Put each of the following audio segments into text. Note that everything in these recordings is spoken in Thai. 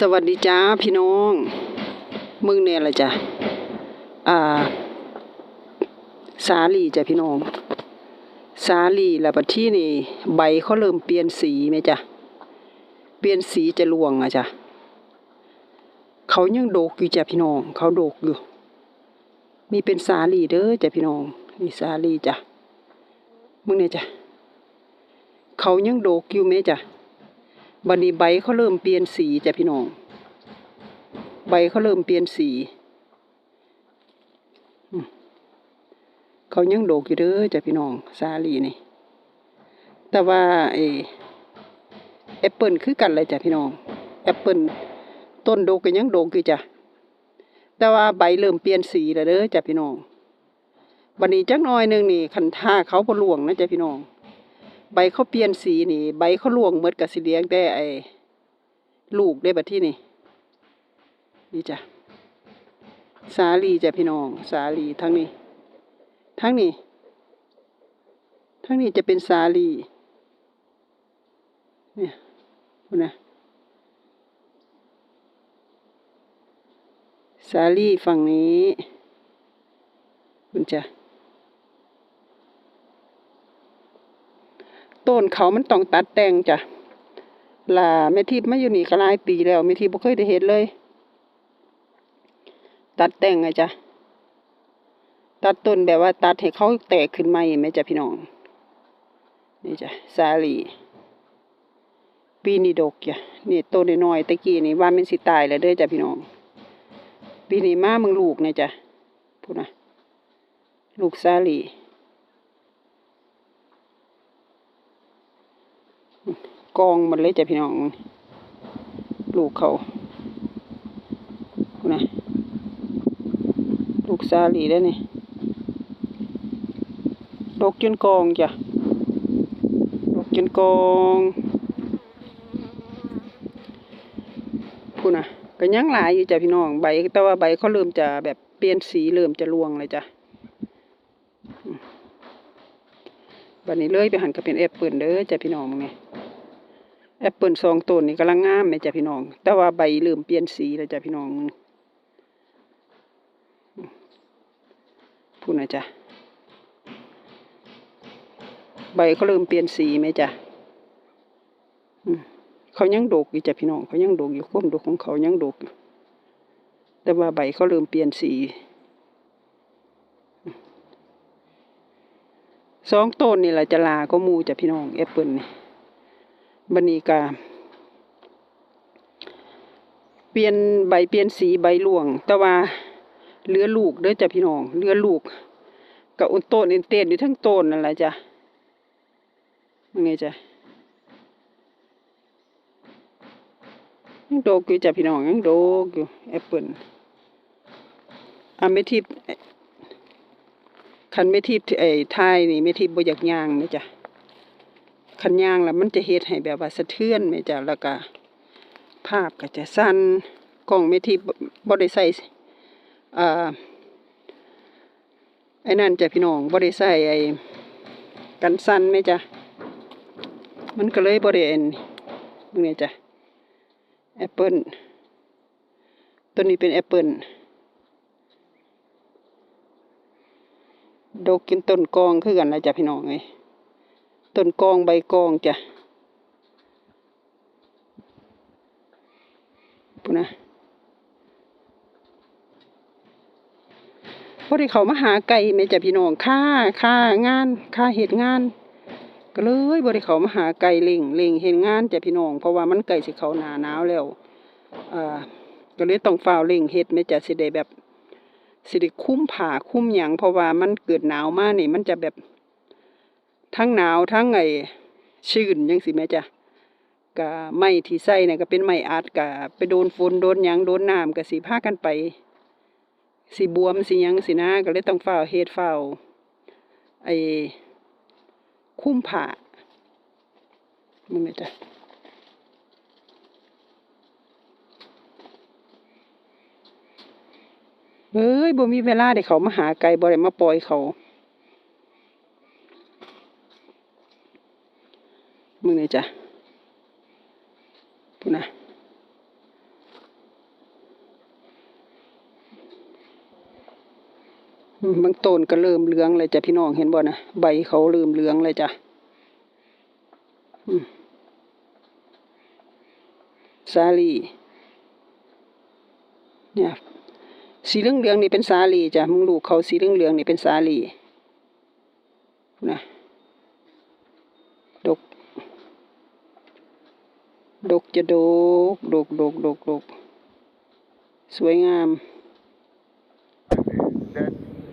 สวัสดีจ้าพี่น้อง มึงเนี่ยละจ้ะอ่า สาลีจ้ะพี่น้อง สาลีแล้วบัที่นี่ ใบเขาเริ่มเปลี่ยนสีไหมจ้ะเปลี่ยนสีจะลวงอะจ้ะเขายังโดกอยู่จ้ะพี่น้อง เขาโดกอยู่ มีเป็นสาลีเด้อจ้ะพี่น้องนี่สาลีจ้ะมึงเนี่ยจ้ะเขายังโดกอยู่ไหมจ้ะ บัดนี้ใบเขาเริ่มเปลี่ยนสีจ้ะพี่น้อง ใบเขาเริ่มเปลี่ยนสี เขายังโดกอยู่เด้อจ้ะพี่น้องสาลีนี่ แต่ว่าเอแอปเปิลคือกันเลยจ้ะพี่น้อง แอปเปิลต้นโดกก็ยังโดกอยู่จ้ะ แต่ว่าใบเริ่มเปลี่ยนสีแล้วเด้อจ้ะพี่น้อง บัดนี้จักหน่อยหนึงนี่คันท่าเขาบ่ล่วงนะจ้ะพี่น้อง ใบเขาเปลี่ยนสีนี่ ใบเขาล่วงหมดกับสีเลี้ยงแต่ไอ้ลูกได้บัดที่นี่นี่จ้ะสาลีจ้ะพี่น้อง สาลีทั้งนี้ ทั้งนี้ ทั้งนี้จะเป็นสาลีเนี่ยดูนะสาลีฝั่งนี้ คุณจ้ะ ต้นเขามันต้องตัดแต่งจ้ะลาแม่ทิพย์มาอยู่นี่ก็หลายปีแล้วแม่ทิพย์บ่เคยได้เห็นเลย ตัดแต่งไงจ้ะตัดต้นแบบว่าตัดให้เขาแตกขึ้นมาเห็นไหมจ้ะพี่น้อง นี่จ้ะสาลีปีนี้ดกจ้ะนี่ต้นน้อยตะกี้นี่ว่ามันสิตายแล้วเด้อจ้ะพี่น้อง ปีนี้มามึงลูกนี่ยจ้ะพูดนะลูกสาลี กองมันเลยจ้ะพี่น้องลูกเขาพูดนะลูกซาลีได้นี่ดกจนกองจ้ะดกจนกองพูดนะก็ยังหลายอยู่จ้ะพี่น้องใบ แต่ว่าใบเขาเริ่มจะแบบเปลี่ยนสีเริ่มจะรวงเลยจ้ะอืมบัดนี้เลยไปหันก็เป็นแอปเปิลเด้อจ้ะพี่น้องมึงนี่ แอปเปิลสองต้นนี่กำลังงามไหมจ้ะพี่น้อง แต่ว่าใบเริ่มเปลี่ยนสีแล้วจ้ะพี่น้องพูดนะจ้ะใบเขาเริ่มเปลี่ยนสีไหมจ้ะเขายังโดกอยู่จ้ะพี่น้องเขายังโดกอยู่ความดกของเขายังโดกอยู่แต่ว่าใบเขาเริ่มเปลี่ยนสีสองต้นนี่แหละจะลาก็มูจ้ะพี่น้องแอปเปิลนี่ บันีกา เปลี่ยนใบเปลี่ยนสีใบร่วง แต่ว่าเหลือลูกเด้อจ้ะพี่น้องเหลือลูกกับอุนโตนอินเตนอยู่ทั้งโตนนั่นแหละจ้ะยังไงจ้ะยังโดกอยู่จ้ะพี่น้องยังโดกอยู่แอปเปิลอะไม่ทิพย์คันไม่ทิพย์ไอ้ทยนี่ไม่ทิพย์บ่อยากย่างนะจ้ะ คันยางแล้วมันจะเฮ็ดให้แบบว่าสะเทือนไหมจ้ะแล้วก็ภาพก็จะสั้นกล้องไม่ที่บ่ได้ใส่อ่าไอ้นั่นจ้ะพี่น้องบ่ได้ใส่ไอ้กันสั้นไหมจ้ะมันก็เลยบ่ได้เอ็นนี่จ้ะแอปเปิลตัวนี้เป็นแอปเปิลดกกินต้นกองคือกันนะจ้ะพี่น้องเอ้ย ต้นกองใบกองจ้ะปุ่นะพอดีเขามาหาไก่แม่จ้ะพี่น้องค่าค่างานค่าเหตุงาน ก็เลยบริเขามาหาไก่เล่งเล่งเห็นงานจ้ะพี่น้อง เพราะว่ามันไก่สิเขาหนาหนาวแล้วอ่าก็เลยต้องฝ้าเล่งเฮ็ดแม่จ้ะสิได้แบบสิได้คุ้มผ่าคุ้มหยังเพราะว่ามันเกิดหนาวมากนี่มันจะแบบ ทั้งหนาวทั้งไอชื้นยังสิแม่จ้ะกะไม้ที่ใส่เนี่ยก็เป็นไม้อัดกะไปโดนฝนโดนหยังโดนน้ำก็สิพากันไปสิบวมสิหยังสินะก็เลยต้องเฝ้าวเฮ็ดฝ้าไอคุ้มผ้ามึงแม่จ้ะเอ้ยบ่มีเวลาได้เขามาหาไก่บ่ได้มาปล่อยเขา มึงนี่จ้ะพูนะบางต้นก็เริ่มเหลืองเลยจ้ะพี่น้องเห็นบ่นะใบเขาเริ่มเหลืองเลยจ้ะสาลีเนี่ยสีเหลืองเหลืองนี่เป็นสาลีจ้ะมึงลูกเขาสีเหลืองเหลืองนี่เป็นสาลีนะ ดกจะดก ดกดกดกดกสวยงาม That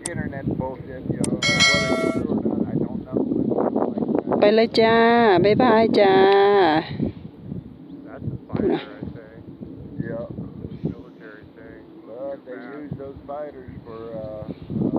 internet bullshit, you know, whether it's true or not, I don't know. But ไปเลยจ้า บ๊ายบายจ้า that's a